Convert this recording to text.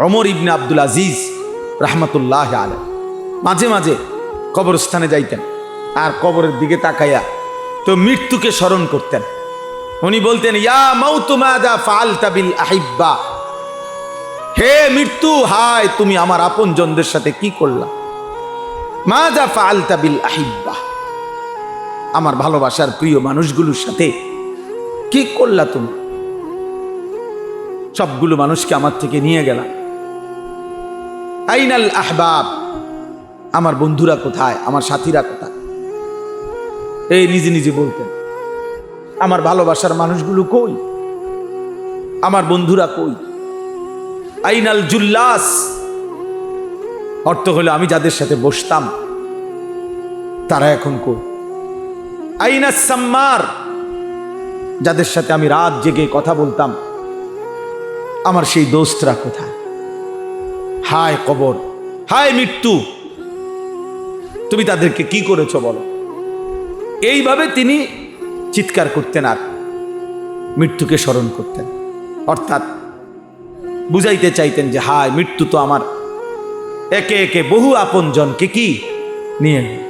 অমর ইবনে আব্দুল আজিজ রহমতুল্লাহ আলে মাঝে মাঝে কবরস্থানে যাইতেন আর কবরের দিকে তাকাইয়া তো মৃত্যুকে স্মরণ করতেন। উনি বলতেন আহিব্বা। হে মৃত্যু, হায়, তুমি আমার আপনজনদের সাথে কি করলা? মাজা ফালতা বিল আহিব্বা। আমার ভালোবাসার প্রিয় মানুষগুলোর সাথে কি করলা তুমি? সবগুলো মানুষকে আমার থেকে নিয়ে গেলাম আইনাল আহবাব। আমার বন্ধুরা কোথায়? আমার সাথীরা কোথায়? এই নিজে নিজে বলতেন, আমার ভালোবাসার মানুষগুলো কই? আমার বন্ধুরা কই? আইনাল জুল্লাস। অর্থ হলো, আমি যাদের সাথে বসতাম, তারা এখন কই? আইনা সাম্মার। যাদের সাথে আমি রাত জেগে কথা বলতাম, আমার সেই দোস্তরা কোথায়? হায় কবর, হায় মৃত্যু। তুমি তাদেরকে কি করেছ বলো? এইভাবে তিনি চিৎকার করতেন আর মৃত্যুকে স্মরণ করতেন। অর্থাৎ বুঝাইতে চাইতেন যে, হায়, মৃত্যু তো আমার। একে একে বহু আপনজনকে কি নিয়ে।